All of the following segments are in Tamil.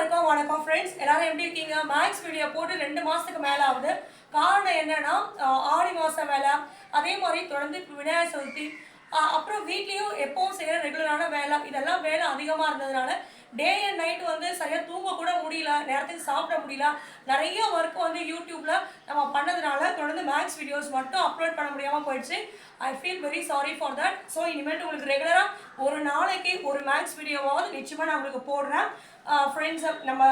வணக்கம் வணக்கம் ஃப்ரெண்ட்ஸ் எல்லாரும் எப்படி இருக்கீங்க? மேக்ஸ் வீடியோ போட்டு ரெண்டு மாதத்துக்கு மேலே ஆகுது காரணம் என்னன்னா ஆடி மாதம் வேலை. அதே மாதிரி தொடர்ந்து விநாயகர் சதுர்த்தி அப்புறம் வீட்லேயும் எப்பவும் செய்கிற ரெகுலரான வேலை. இதெல்லாம் வேலை அதிகமாக இருந்ததுனால டே அண்ட் நைட் வந்து சரியாக தூங்க கூட முடியல நேரத்துக்கு சாப்பிட முடியல. நிறைய ஒர்க் வந்து யூடியூப்பில் நம்ம பண்ணதுனால தொடர்ந்து மேக்ஸ் வீடியோஸ் மட்டும் அப்லோட் பண்ண முடியாமல் போயிடுச்சு. I feel very sorry for that so இனிமேட்டு உங்களுக்கு ரெகுலராக ஒரு நாளைக்கு ஒரு மேக்ஸ் வீடியோவாவது நிச்சயமாக நான் உங்களுக்கு போடுறேன். ஃப்ரெண்ட்ஸ் நம்ம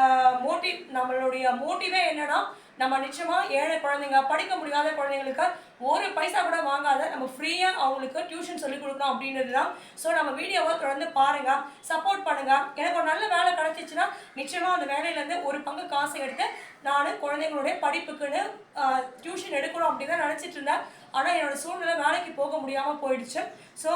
மோட்டிவ் நம்மளுடைய மோட்டிவே என்னன்னா நம்ம நிச்சயமா ஏழை குழந்தைங்க படிக்க முடியாத குழந்தைங்களுக்கு ஒரு பைசா கூட வாங்காத நம்ம ஃப்ரீயா அவங்களுக்கு டியூஷன் சொல்லி கொடுக்கணும் அப்படின்றது தான். ஸோ நம்ம வீடியோவை தொடர்ந்து பாருங்க சப்போர்ட் பண்ணுங்க. எனக்கு ஒரு நல்ல வேலை கிடைச்சிச்சுன்னா நிச்சயமா அந்த வேலையிலேருந்து ஒரு பங்கு காசு எடுத்து நான் குழந்தைங்களுடைய படிப்புக்குன்னு டியூஷன் எடுக்கணும் அப்படின்னு தான் நினச்சிட்டு இருந்தேன். ஆனால் என்னோட சூழ்நிலை வேலைக்கு போக முடியாமல் போயிடுச்சு. ஸோ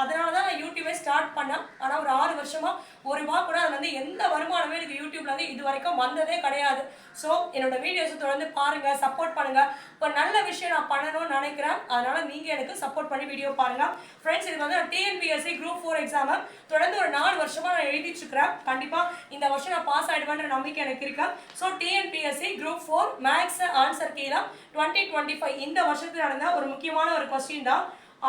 அதனால தான் நான் யூடியூபே ஸ்டார்ட் பண்ணேன். ஆனால் ஒரு ஆறு வருஷமாக ஒரு ரூபா கூட அது வந்து எந்த வருமானமே எனக்கு யூடியூப்ல வந்து இது வரைக்கும் வந்ததே கிடையாது. ஸோ என்னோட வீடியோஸை தொடர்ந்து பாருங்க சப்போர்ட் பண்ணுங்க. ஒரு நல்ல விஷயம் நான் பண்ணணும்னு நினைக்கிறேன். அதனால நீங்க எனக்கு சப்போர்ட் பண்ணி வீடியோ பாருங்க. ஃப்ரெண்ட்ஸ் இது வந்து டிஎன்பிஎஸ்சி குரூப் ஃபோர் எக்ஸாம் தொடர்ந்து ஒரு நாலு வருஷமா நான் எழுதிட்டு இருக்கிறேன். கண்டிப்பா இந்த வருஷம் நான் பாஸ் ஆயிடுவேன்ற நம்பிக்கை எனக்கு இருக்கு. So TNPSC group four maths answer கீழே டுவெண்ட்டி டுவெண்ட்டி ஃபைவ் இந்த வருஷத்துல நடந்த ஒரு முக்கியமான ஒரு கொஸ்டின் தான்.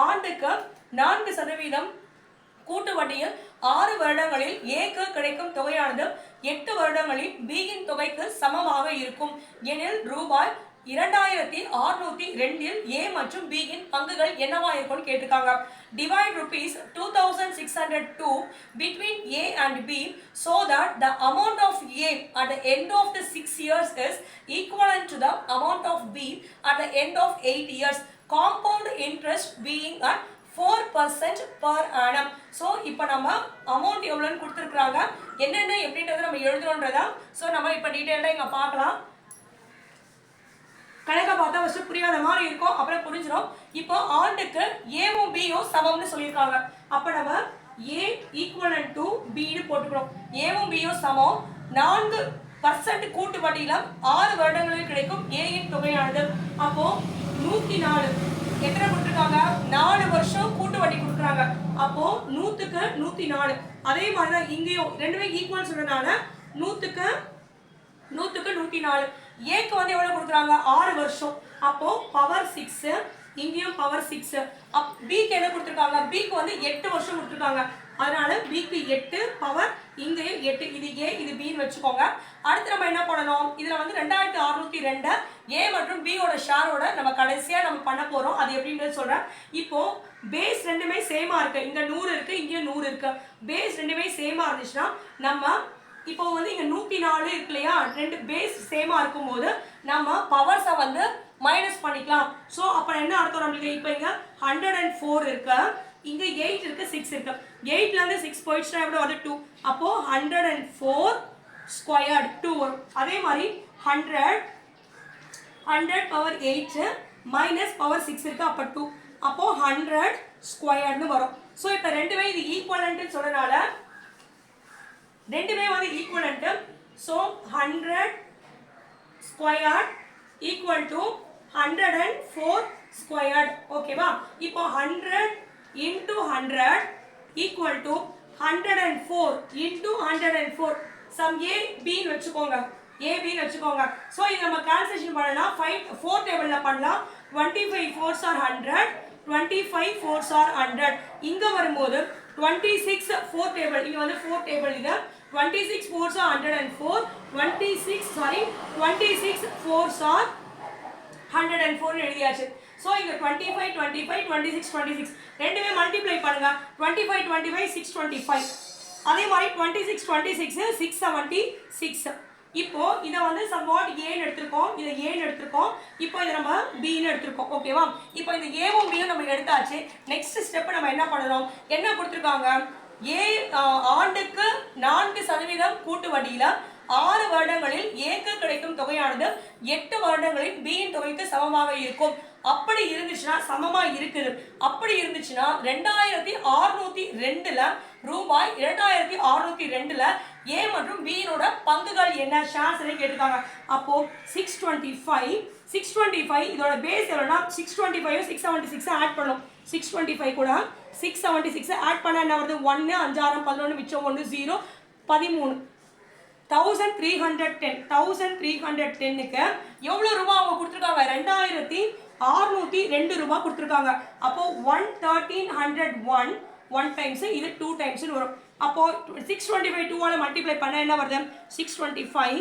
ஆண்டுக்கு நான்கு சதவீதம் கூட்டு வட்டியில் ஆறு வருடங்களில் ஏக்கு கிடைக்கும் தொகையானது எட்டு வருடங்களில் பியின் தொகைக்கு சமமாக இருக்கும். எனில் ரூபாய் இரண்டாயிரத்தி அறுநூத்தி ரெண்டில் ஏ மற்றும் பியின் பங்குகள் என்னவா இருக்கும்னு கேட்டிருக்காங்க. Divide rupees two thousand six hundred to between A and B so that the amount of A at the end of the six years is equivalent to the amount of B at the end of eight years compound interest being at four percent per annum so இப்போ நம்ம அமௌண்ட் எவ்வளோன்னு கொடுத்துருக்குறாங்க. என்னென்ன எப்படின்றத நம்ம எழுதுறோன்றதா ஸோ நம்ம இப்போ டீட்டெயிலாக இங்கே பார்க்கலாம். கணக்கை பார்த்தா ஃபஸ்ட்டு புரியாத மாதிரி இருக்கும். அப்புறம் புரிஞ்சிடும் இப்போ ஆண்டுக்கு ஏவும் பியும் சமம்னு சொல்லியிருக்காங்க. அப்போ நம்ம ஏ ஈக்குவலன் டு பின்னு போட்டுக்கிறோம். ஏவும் பியும் சமம். நான்கு பர்சன்ட் கூட்டு வட்டியில ஆறு வருடங்களில் கிடைக்கும் ஏயின் தொகையானது. அப்போ நூற்றி நாலு எத்தனை கொடுத்துருக்காங்க. நாலு வருஷம் கூட்டு வட்டி கொடுக்குறாங்க. அப்போ நூத்துக்கு நூத்தி நாலு. அதே மாதிரி தான் இங்கேயும் ரெண்டுமே ஈக்குவல் சொல்றதுனால நூத்துக்கு நூத்துக்கு நூத்தி நாலு. ஏக்கு வந்து எவ்வளவு கொடுக்குறாங்க? ஆறு வருஷம். அப்போ பவர் சிக்ஸ் இங்கேயும் பவர் சிக்ஸ் அப் பிக்கு என்ன கொடுத்துருக்காங்க? பிக்கு வந்து எட்டு வருஷம் கொடுத்துருக்காங்க. அதனால பிக்கு எட்டு பவர் இங்கே எட்டு இது ஏ இது பின்னு வச்சுக்கோங்க. அடுத்து நம்ம என்ன பண்ணணும்? இதுல வந்து ரெண்டாயிரத்தி அறுநூத்தி ரெண்டு ஏ மற்றும் பியோட ஷேரோட நம்ம கடைசியா நம்ம பண்ண போறோம். அது எப்படின்றது சொல்றேன். இப்போ பேஸ் ரெண்டுமே சேமா இருக்கு. இங்க நூறு இருக்கு இங்கேயும் நூறு இருக்கு. பேஸ் ரெண்டுமே சேமா இருந்துச்சுன்னா நம்ம இப்போ வந்து இங்க நூத்தி நாலு இருக்கு இல்லையா? ரெண்டு பேஸ் சேமா இருக்கும்போது நம்ம பவர்ஸை வந்து மைனஸ் பண்ணிக்கலாம். ஸோ அப்போ என்ன அர்த்தம் நம்மளுக்கு? இப்போ இங்கே ஹண்ட்ரட் அண்ட் ஃபோர் இருக்குது இங்கே எயிட் இருக்குது சிக்ஸ் இருக்குது எயிட்லேருந்து சிக்ஸ் போயிடுச்சுன்னா எவ்வளோ வருது டூ அப்போது hundred and four squared two வரும் அதே மாதிரி hundred hundred power eight minus power six இருக்குது அப்போ டூ அப்போது ஹண்ட்ரட் ஸ்கொயர்னு வரும். ஸோ இப்போ ரெண்டுமே இது ஈக்குவலன்ட்னு சொல்கிறனால ரெண்டுமே வந்து equivalent so hundred squared equal to hundred and four squared ஓகேவா இப்போ hundred into hundred equal to hundred and four into hundred and four sum A பின்னு வச்சுக்கோங்க. ஏ பின்னு வச்சுக்கோங்க. ஸோ இது நம்ம கால்குலேஷன் பண்ணலாம். ஃபைவ் ஃபோர் டேபிளில் பண்ணலாம். Twenty five fours are hundred twenty five fours are hundred இங்கே வரும்போது டுவெண்ட்டி சிக்ஸ் ஃபோர் டேபிள் இங்கே வந்து ஃபோர் டேபிள் இது. Twenty six fours are hundred and four twenty six sorry twenty six fours are hundred and ஃபோர்னு எழுதியாச்சு. ஸோ இங்கே twenty five twenty five twenty six twenty six ரெண்டுமே மல்டிப்ளை பண்ணுங்க. Twenty five twenty five six twenty five அதே மாதிரி twenty six twenty six six seventy six இப்போ இதை வந்து சம்வாட் ஏன்னு எடுத்திருக்கோம். இதை ஏன்னு எடுத்திருக்கோம். இப்போ இதை நம்ம பின்னு எடுத்திருக்கோம். ஓகேவா இப்போ இந்த ஏவும் பியும் நம்ம எடுத்தாச்சு. நெக்ஸ்ட் ஸ்டெப் நம்ம என்ன பண்ணணும் என்ன கொடுத்துருக்காங்க? ஏ ஆண்டுக்கு நான்கு சதவீதம் கூட்டு வட்டியில் ஆறு வருடங்களில் ஏக்கு கிடைக்கும் தொகையானது எட்டு வருடங்களில் பியின் தொகைக்கு சமமாக இருக்கும். அப்படி இருந்துச்சுன்னா சமமா இருக்குது. அப்படி இருந்துச்சுன்னா ரெண்டாயிரத்தி அறுநூத்தி ரெண்டுல ரூபாய் இரண்டாயிரத்தி அறுநூத்தி ரெண்டுல ஏ மற்றும் பியினோட பங்குகள் என்ன? ஷேர்ஸ் கேட்டிருக்காங்க. அப்போ six twenty five six twenty five இதோட பேஸ் எவ்வளோனா six twenty five six seventy six add பண்ணும் சிக்ஸ் டுவெண்ட்டி ஃபைவ் கூட சிக்ஸ் செவன்ட்டி சிக்ஸ் ஆட் பண்ண என்ன வருது? ஒன்று அஞ்சாயிரம் பதினொன்று மிச்சம் ஒன்று ஜீரோ பதிமூணு. Thousand three hundred ten thousand three hundred டென்னுக்கு எவ்வளோ ரூபா அவங்க கொடுத்துருக்காங்க? ரெண்டாயிரத்தி அறுநூத்தி ரெண்டு ரூபா கொடுத்துருக்காங்க. அப்போ one thirteen hundred one one times இது டூ டைம்ஸ்னு வரும். அப்போ சிக்ஸ் டுவெண்ட்டி ஃபைவ் டூவால் மல்டிப்ளை பண்ண என்ன வருது? Six twenty five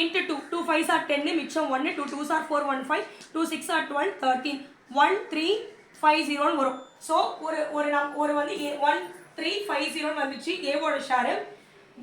into two two five are டென்னு மிச்சம் ஒன்று two two are four one five two six are twelve thirteen one three five ஜீரோன்னு வரும். ஸோ ஒரு ஒரு நம் ஒரு வந்து ஏ ஒன் த்ரீ ஃபைவ் ஜீரோன்னு வந்துச்சு ஏவோட ஷேரு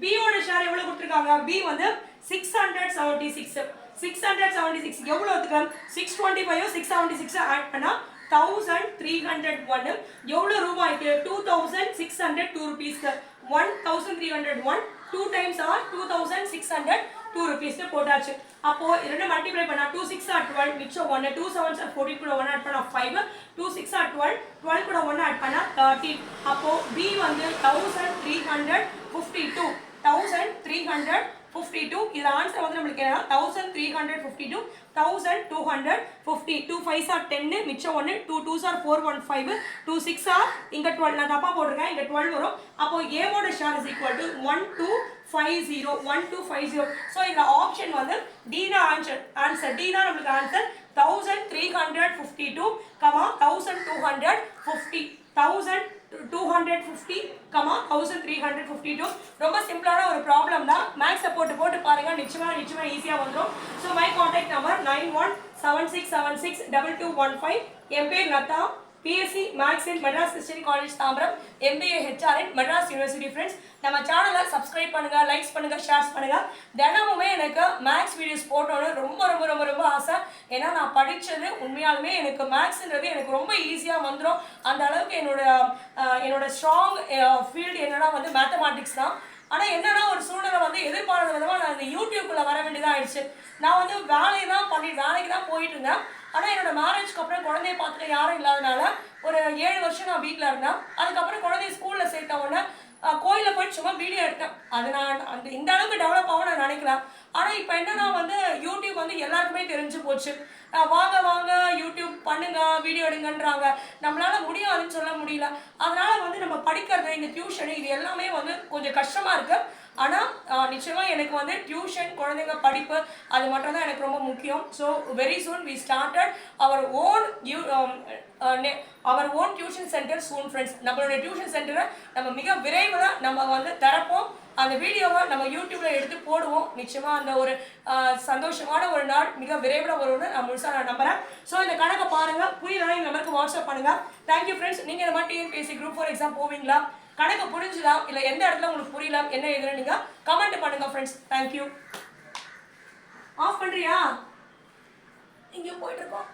பியோட ஷேர் எவ்வளோ கொடுத்துருக்காங்க? பி வந்து six hundred seventy six six hundred seventy six எவ்வளோத்துக்கு six twenty five six seventy six add பண்ணால் தௌசண்ட் த்ரீ ஹண்ட்ரட் ஒன்று எவ்வளோ ரூபாய்க்கு? Two thousand six hundred two ருபீஸ்க்கு one thousand three hundred one two times are two thousand six hundred two ருபீஸ்க்கு போட்டாச்சு. அப்போ ரெண்டு மல்டிப்ளை பண்ணா டூ சிக்ஸ் ஆர் டுவெல் மிச்சம் ஒன்று டூ செவன் ஆர் ஃபோர்டீன் கூட ஒன் ஆட் பண்ணா five two six are twelve twelve கூட ஒன்று ஆட் பண்ணா தேர்ட்டின் அப்போ பி வந்து thousand three hundred fifty two thousand three hundred fifty two இதில் ஆன்சர் வந்து நம்மளுக்கு என்னன்னா thousand three hundred fifty two thousand two hundred fifty two five are டென்னு மிச்சம் ஒன்று two two are four one five two six are இங்கே டுவெல் நான் தப்பாக போட்டிருக்கேன் இங்கே டுவெல் வரும். அப்போ ஏவோட share is equal to one two five zero one two five zero so இந்த ஆப்ஷன் வந்து டீனா ஆன்சர் ஆன்சர் டீனா நம்மளுக்கு answer thousand three hundred fifty two comma thousand two hundred fifty thousand two hundred fifty comma thousand three hundred fifty two ரொம்ப சிம்பிளான ஒரு ப்ராப்ளம் தான். மேக்ஸ் போட்டு போட்டு பாருங்க. நிச்சயமா நிச்சயமா ஈஸியாக வந்துடும் so my contact number nine one seven six seven six double two one five என் பேர் Latha. BSc maths in Madras Christian college Tambaram MBA HR in Madras University friends நம்ம சேனலை சப்ஸ்கிரைப் பண்ணுங்க லைக்ஸ் பண்ணுங்க ஷேர்ஸ் பண்ணுங்க. தினமுமே எனக்கு மேக்ஸ் வீடியோஸ் போட்டோன்னு ரொம்ப ரொம்ப ரொம்ப ரொம்ப ஆசை. ஏன்னா நான் படித்தது உண்மையாலுமே எனக்கு மேக்ஸ்ன்றது எனக்கு ரொம்ப ஈஸியாக வந்துடும் அந்த அளவுக்கு என்னோட என்னோட ஸ்ட்ராங் ஃபீல்டு என்னன்னா வந்து மேத்தமேட்டிக்ஸ் தான். ஆனால் என்னன்னா ஒரு சூழ்நிலை வந்து எதிர்பாராத விதமாக நான் இந்த யூடியூப்குள்ளே வர வேண்டியதாக ஆயிடுச்சு. நான் வந்து வேலையை தான் பண்ணி வேலைக்கு தான் போயிட்டு இருந்தேன். ஆனால் என்னோட மேரேஜ்க்கு அப்புறம் குழந்தைய பார்த்துக்க யாரும் இல்லாதனால ஒரு ஏழு வருஷம் நான் வீட்டில் இருந்தேன். அதுக்கப்புறம் குழந்தைய ஸ்கூலில் சேர்த்த உடனே கோயிலில் போய் சும்மா வீடியோ எடுத்தேன். அது நான் அந்த இந்த அளவுக்கு டெவலப் ஆகும் நான் நினைக்கிறேன். ஆனால் இப்போ என்னன்னா வந்து யூடியூப் வந்து எல்லாருக்குமே தெரிஞ்சு போச்சு. வாங்க வாங்க யூடியூப் பண்ணுங்க வீடியோ எடுங்கன்றாங்க. நம்மளால முடியாதுன்னு சொல்ல முடியல. அதனால வந்து நம்ம படிக்கிறது இந்த டியூஷன் இது எல்லாமே வந்து கொஞ்சம் கஷ்டமா இருக்கு. ஆனால் நிச்சயமாக எனக்கு வந்து டியூஷன் குழந்தைங்க படிப்பு அது மட்டும் தான் எனக்கு ரொம்ப முக்கியம். So very soon we started our own you our own tuition centre soon friends நம்மளுடைய டியூஷன் சென்டரை நம்ம மிக விரைவில் நம்ம வந்து திறப்போம். அந்த வீடியோவை நம்ம யூடியூப்ல எடுத்து போடுவோம். நிச்சயமாக அந்த ஒரு சந்தோஷமான ஒரு நாள் மிக விரைவில் வரும்னு நான் முழுசாக நான் நம்புறேன். ஸோ இந்த கணக்கை பாருங்கள் புரியலாம் இந்த நம்பருக்கு வாட்ஸ்அப் பண்ணுங்கள் தேங்க்யூ ஃப்ரெண்ட்ஸ் நீங்கள் இந்த மாதிரி டிஎன்பிஎஸ்சி குரூப் ஃபோர் எக்ஸாம் போவீங்களா? கணக்கு புரிஞ்சுதா இல்லை எந்த இடத்துல உங்களுக்கு புரியல என்ன எதுன்னு நீங்க கமெண்ட் பண்ணுங்க ஃப்ரெண்ட்ஸ் தேங்க்யூ ஆஃப் பண்றியா? இங்கே போயிட்டு இருக்கோம்.